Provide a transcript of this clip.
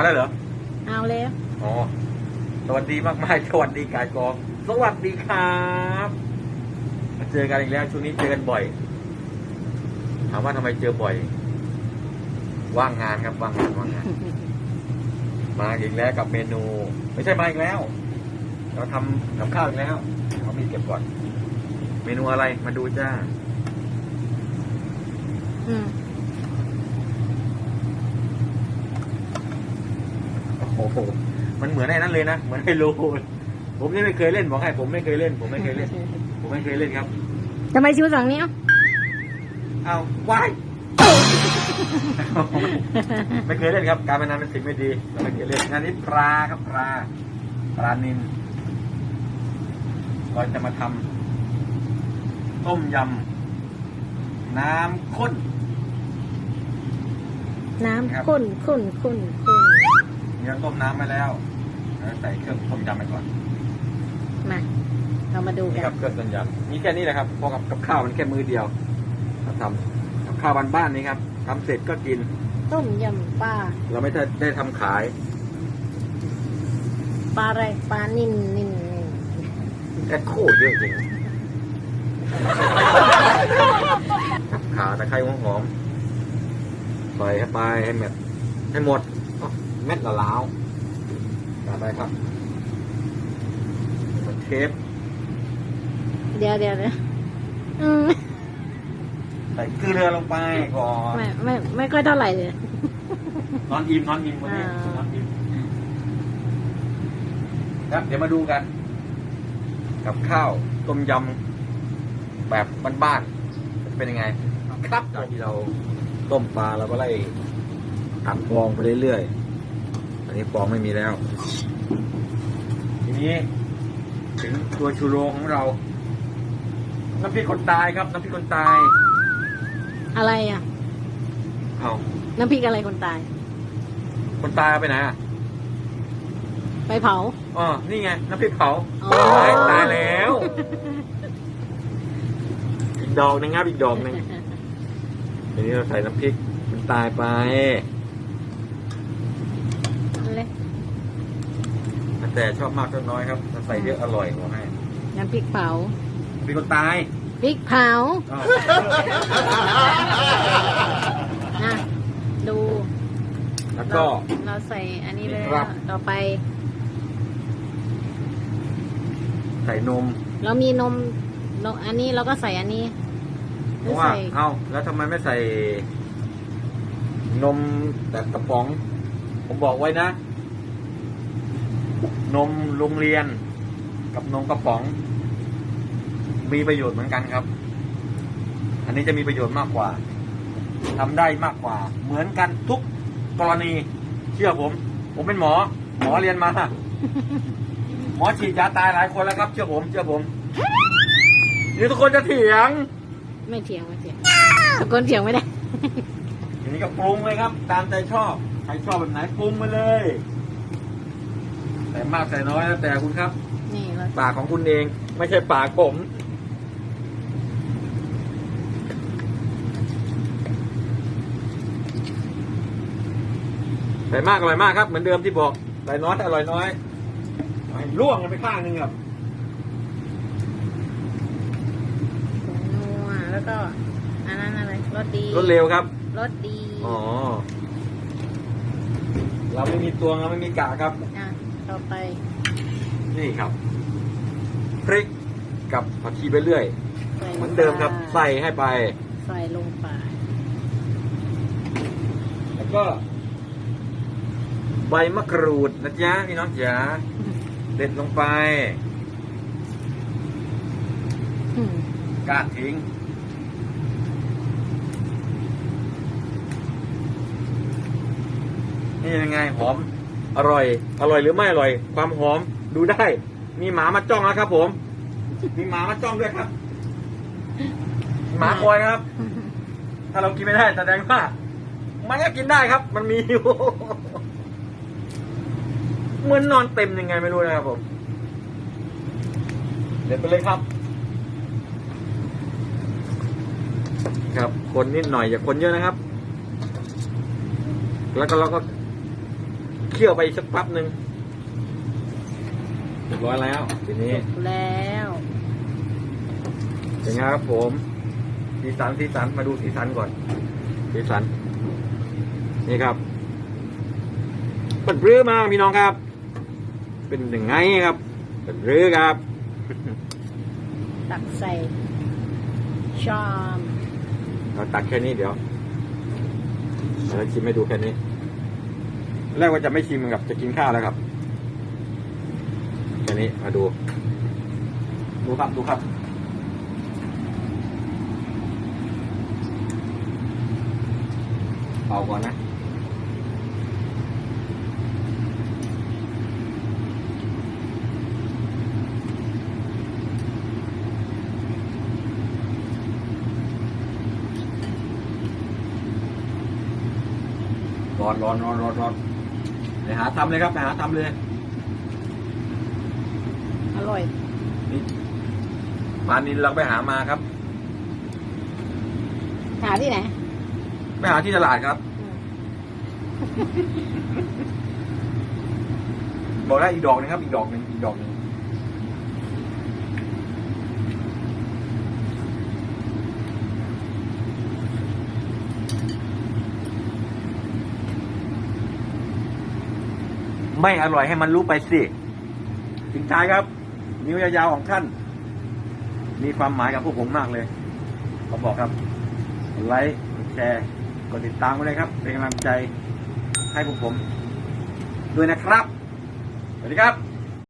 มาแล้วเหรอ เอาแล้ว อ๋อ สวัสดีมากมายสวัสดีกายกอง สวัสดีครับมาเจอกันอีกแล้ว ช่วงนี้เจอกันบ่อย ถามว่าทำไมเจอบ่อย ว่างงานครับว่างงานว่างงาน มาอีกแล้วกับเมนู ไม่ใช่มาอีกแล้ว เราทำกับข้าวอีกแล้วเขามีเก็บก่อน เมนูอะไรมาดูจ้า อืม อ้โหมันเหมือนไอ้นั้นเลยนะเหมือนไฮโลผมนี่ไม่เคยเล่นบอกให้ผมไม่เคยเล่น ผมไม่เคยเล่น ผมไม่เคยเล่นครับทำไมชิวสั่งนี้เอ้าเอาวายไม่เคยเล่นครับ การพนันเป็นสิ่งไม่ดีเราไม่เคยเล่นงานนี้ปลาครับปลาปลานินก็จะมาทำต้มยำน้ำข้นน้ำครับข้นข้นข้นข้น เนื้อต้มน้ำมาแล้วแล้วใส่เครื่องต้มยำไปก่อนมา เรามาดูนี่กัคนรับเครื่องต้มยำมีแค่นี้แหละครับพอกับกับข้าวมันแค่มือเดียวเราทำกับข้าวบ้านๆนี้ครับทำเสร็จก็กิน ต้มยำปลา เราไม่ได้ได้ทำขาย ปลาอะไร ปลานิ่นนิ่นนิ่นแอคโคเยอะจริงขาตะไคร้หัวหอมใส่เข้าไปให้เม็ดให้หมดอ๋อ เม็ดละลาวตามไปครับมันเทปเดี๋ยวเดี๋ยวเดี๋ยวอืมใส่เกลือลงไปก่อนไม่ไม่ไม่ค่อยเท่าไหร่เลย นอนอิ่มนอนอิ่มวันนี้อ่านอนอิ่มครับเดี๋ยวมาดูกัน กับข้าวต้มยำแบบบ้านๆจะเป็นยังไง ครับจากที่เราต้มปลาเราก็ไล่ตัดฟองไปเรื่อยๆ อันนี้ฟองไม่มีแล้ว ทีนี้ถึงตัวชูโรงของเรา น้ำพริกคนตายครับ น้ำพริกคนตาย อะไรอะ เอาน้ำพริกอะไรคนตาย คนตายเอาไปไหนอะไปเผาอ๋อนี่ไง น้ำพริกเผาอ๋อ ตายตายแล้ว อีกดอกหนึงครับอีกดอกหนึงทีนี้เราใส่น้ำพริกมันตายไป เลย แต่ชอบมากชอบน้อยครับถ้าใส่เยอะอร่อยกว่าให้น้ำพริกเผามีคนตายพริกเผาอ้าวนะดูแล้วก็ เราเราใส่อันนี้เลยครับ ต่อไป ใส่นม เรามีนมนมอันนี้เราก็ใส่อันนี้เพหรือราะว่า ใส่เอ้า แล้วทำไมไม่ใส่ นมแบบกระป๋อง ผมบอกไว้นะ นมโรงเรียน กับนมกระป๋อง มีประโยชน์เหมือนกันครับ อันนี้จะมีประโยชน์มากกว่าทำได้มากกว่า เหมือนกันทุกกรณี เชื่อผม ผมเป็นหมอ หมอเรียนมาหมอฉีดยาตายหลายคนแล้วครับ เชื่อผมเชื่อผมนี่ทุกคนจะเถียง ไม่เถียงไม่เถียงตะโกนเถียงไม่ได้ทีนี้ก็ปรุงเลยครับ ตามใจชอบใครชอบแบบไหนปรุงมาเลย แต่มากแต่น้อยแล้วแต่คุณครับ นี่เราปากของคุณเอง ไม่ใช่ปากผมใส่มากอร่อยมากครับ เหมือนเดิมที่บอกใส่น้อยอร่อยน้อยล่วงกันไปข้างหนึงครับผงนัวแล้วก็อันนั้นอะไรรสดีรวดเร็วครับ รสดีอ๋อ เราไม่มีตวงเราไม่มีกะครับ อะ ต่อไป นี่ครับพริกกับผักชีไปเรื่อย ใส่เหมือนเดิมครับ ใส่ให้ไป ใส่ลงไปแล้วก็ ใบมะกรูดนะจ๊ะพี่น้องจ๋าเด็ดลงไปอืมก้านทิ้ง นี่ยังไงหอม อร่อย อร่อยหรือไม่อร่อย ความหอมดูได้ มีหมามาจ้องแล้วครับ ผม มีหมามาจ้องด้วยครับ หมาคอยครับ ถ้าเรากินไม่ได้แสดงว่า มันก็กินได้ครับ มันมีอยู่เหมือนนอนเต็มยังไงไม่รู้นะครับผม เด็ดไปเลยครับ ครับ คนนิดหน่อยอย่าคนเยอะนะครับ แล้วก็เราก็ เคี่ยวไปอีกสักแป๊บหนึ่งเรียบร้อยแล้ว ทีนี้แล้วเป็นไงครับผมสีสันสีสันมาดูสีสันก่อน สีสัน นี่ครับเปิดรื้อมาพี่น้องครับ เป็นยังไงครับ เปิดรื้อครับ ตักใส่ชามเราตักแค่นี้เดี๋ยวเราชิมให้ดูแค่นี้ แรกว่าจะไม่ชิมกับจะกินข้าวแล้วครับแค่นี้มาดู ดูครับดูครับ เป่าก่อนนะร้อนร้อนร้อนร้อนร้อน หาทำเลยครับไปหาทำเลย อร่อยนี่ปลานินเราไปหามาครับ หาที่ไหน ไปหาที่ตลาดครับ บอกได้อีกดอกหนึงครับ อีกดอกหนึ่งอีกดอกหนึ่ง ไม่อร่อยให้มันรู้ไปสิทิ้งท้ายครับ นิ้วยาวๆของท่าน มีความหมายกับพวกผมมากเลยผมบอกครับไลค์แชร์กดติดตามไว้เลยครับ เป็นกำลังใจให้พวกผม ด้วยนะครับ สวัสดีครับ